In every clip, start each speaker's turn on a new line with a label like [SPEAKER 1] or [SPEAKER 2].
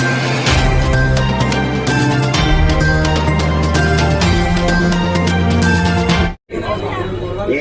[SPEAKER 1] A deal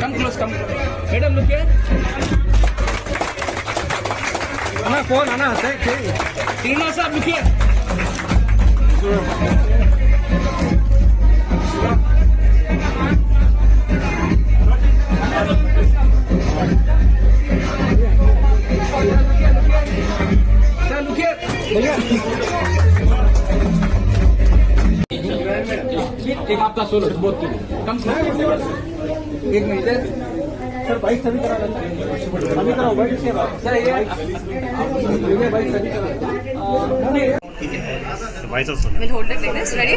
[SPEAKER 2] come close, come. Madam, look here. Anna, phone, Anna, thank you. Tina, sir, look here. Sir, look here. एक आपका solo बहुत कम से एक minute. Sir bike चालू करा आम्ही करा बाईक सर हे बाईक चालू करा.
[SPEAKER 3] ठीक आहे. व्हायचं होल्ड रेडी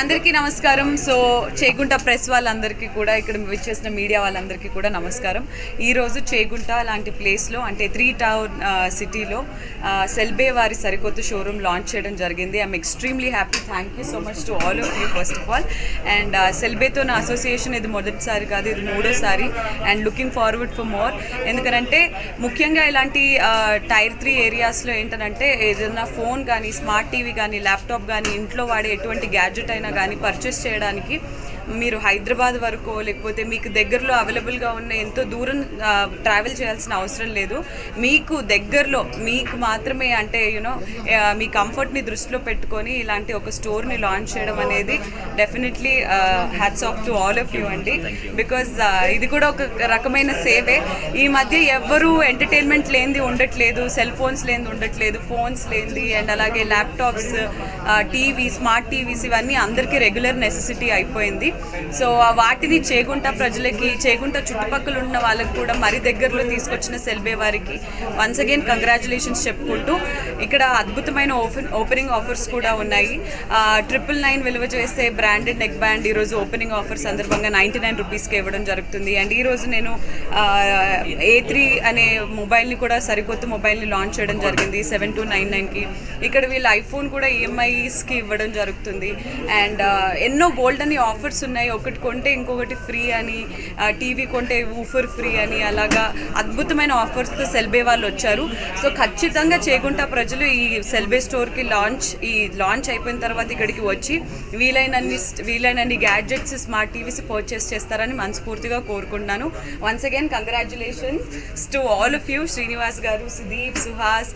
[SPEAKER 3] అందరికీ నమస్కారం. సో చేగుంట ప్రెస్ వాళ్ళందరికీ కూడా ఇక్కడ విచ్చేసిన మీడియా వాళ్ళందరికీ కూడా నమస్కారం. ఈరోజు చేగుంట లాంటి ప్లేస్లో అంటే త్రీ టౌన్ సిటీలో సెల్బే వారి సరికొత్త షోరూమ్ లాంచ్ చేయడం జరిగింది. I'm extremely happy thank you so much to all of you first of all and సెల్బేతో నా అసోసియేషన్ ఇది మొదటిసారి కాదు ఇది మూడోసారి. And looking forward for more ఎందుకంటే ముఖ్యంగా ఇలాంటి టైర్ త్రీ ఏరియాస్లో ఏంటంటే ఏదైనా ఫోన్ కానీ స్మార్ట్ టీవీ కానీ ల్యాప్టాప్ కానీ ఇంట్లో వాడే ఎటువంటి గ్యాడ్జెట్ అయినా కానీ పర్చేస్ చేయడానికి మీరు హైదరాబాద్ వరకు లేకపోతే మీకు దగ్గరలో అవైలబుల్గా ఉన్న ఎంతో దూరం ట్రావెల్ చేయాల్సిన అవసరం లేదు. మీకు దగ్గరలో మీకు మాత్రమే అంటే యూనో మీ కంఫర్ట్ని దృష్టిలో పెట్టుకొని ఇలాంటి ఒక స్టోర్ని లాంచ్ చేయడం అనేది definitely hats off to all of you అండి. బికాజ్ ఇది కూడా ఒక రకమైన సేవే. ఈ మధ్య ఎవ్వరూ ఎంటర్టైన్మెంట్ లేనిది ఉండట్లేదు సెల్ ఫోన్స్ లేనిది ఉండట్లేదు ఫోన్స్ లేనిది అండ్ అలాగే ల్యాప్టాప్స్ టీవీ స్మార్ట్ టీవీస్ ఇవన్నీ అందరికీ రెగ్యులర్ నెసెసిటీ అయిపోయింది. సో వాటిని చేగుంట ప్రజలకి చేగుంట చుట్టుపక్కల ఉన్న వాళ్ళకి కూడా మరి దగ్గరలో తీసుకొచ్చిన సెల్బే వారికి వన్స్ అగైన్ కంగ్రాచులేషన్స్ చెప్పుకుంటూ ఇక్కడ అద్భుతమైన ఓపెన్ ఓపెనింగ్ ఆఫర్స్ కూడా ఉన్నాయి. ట్రిపుల్ నైన్ విలువ చేసే బ్రాండెడ్ నెక్ బ్యాండ్ ఈరోజు ఓపెనింగ్ ఆఫర్ సందర్భంగా నైంటీ నైన్ రూపీస్కి ఇవ్వడం జరుగుతుంది. అండ్ ఈరోజు నేను ఏ త్రీ అనే మొబైల్ని కూడా సరికొత్త మొబైల్ని లాంచ్ చేయడం జరిగింది. సెవెన్ టూ నైన్ నైన్కి ఇక్కడ వీళ్ళు ఐఫోన్ కూడా ఈఎంఐస్కి ఇవ్వడం జరుగుతుంది. అండ్ ఎన్నో గోల్డ్ అని ఆఫర్స్ ఉన్నాయి. ఒకటి కొంటే ఇంకొకటి ఫ్రీ అని టీవీ కొంటే ఊఫర్ ఫ్రీ అని అలాగా అద్భుతమైన ఆఫర్స్తో సెల్బే వాళ్ళు వచ్చారు. సో ఖచ్చితంగా చేగుంట ప్రజలు ఈ సెల్బే స్టోర్కి లాంచ్ ఈ లాంచ్ అయిపోయిన తర్వాత ఇక్కడికి వచ్చి వీలైనన్ని వీలైనన్ని గ్యాడ్జెట్స్ స్మార్ట్ టీవీస్ పర్చేస్ చేస్తారని మనస్ఫూర్తిగా కోరుకుంటున్నాను. Once again congratulations to all of you Srinivas garu Sudeep Suhas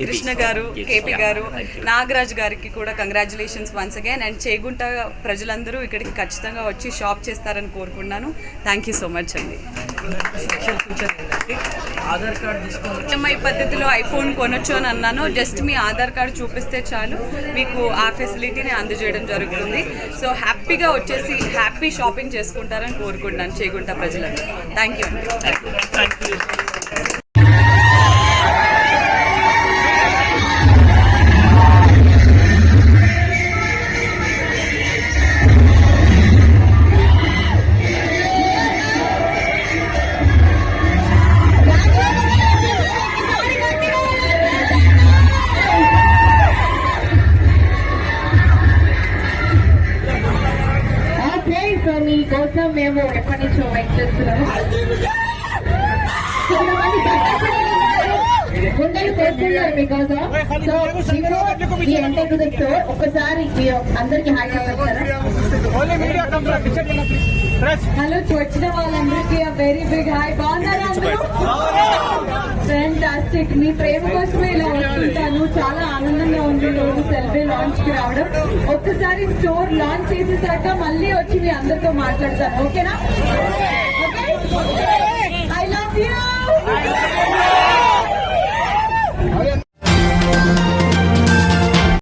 [SPEAKER 3] Krishna గారు కేపీ గారు నాగరాజ్ గారికి కూడా congratulations once again and Chegunta ప్రజలందరూ ఇక్కడికి ఖచ్చితంగా వచ్చి షాప్ చేస్తారని కోరుకున్నాను థ్యాంక్ యూ సో మచ్ అండి. ఆధార్ పద్ధతిలో ఐఫోన్ కొనొచ్చు అని అన్నాను. జస్ట్ మీ ఆధార్ కార్డు చూపిస్తే చాలు. మీకు ఆ ఫెసిలిటీని అందజేయడం జరుగుతుంది. సో హ్యాపీగా వచ్చేసి హ్యాపీ షాపింగ్ చేసుకుంటారని కోరుకుంటున్నాను. చేయకుంటా ప్రజలను థ్యాంక్ యూ
[SPEAKER 4] మేము ఎప్పటి నుంచో వెయిట్ చేస్తున్నాము. గుండెలు కొడుతున్నారు బికాస్ సో బిఫోర్ మీరు అందరికి హాయ్ చెప్పారా హలో వచ్చిన వాళ్ళందరికీ వెరీ బిగ్ హాయ్ బాగున్నారా ఫ్యాంటాస్టిక్ మీ ప్రేమ కోసమే ఇలా వస్తుంటాను. చాలా ఆనందంగా ఉంది రోజు సెల్ఫీ లాంచ్కి రావడం. ఒక్కసారి స్టోర్ లాంచ్ చేసేసాక మళ్ళీ వచ్చి మీ అందరితో మాట్లాడతాను. ఓకేనా? ఓకే? I love you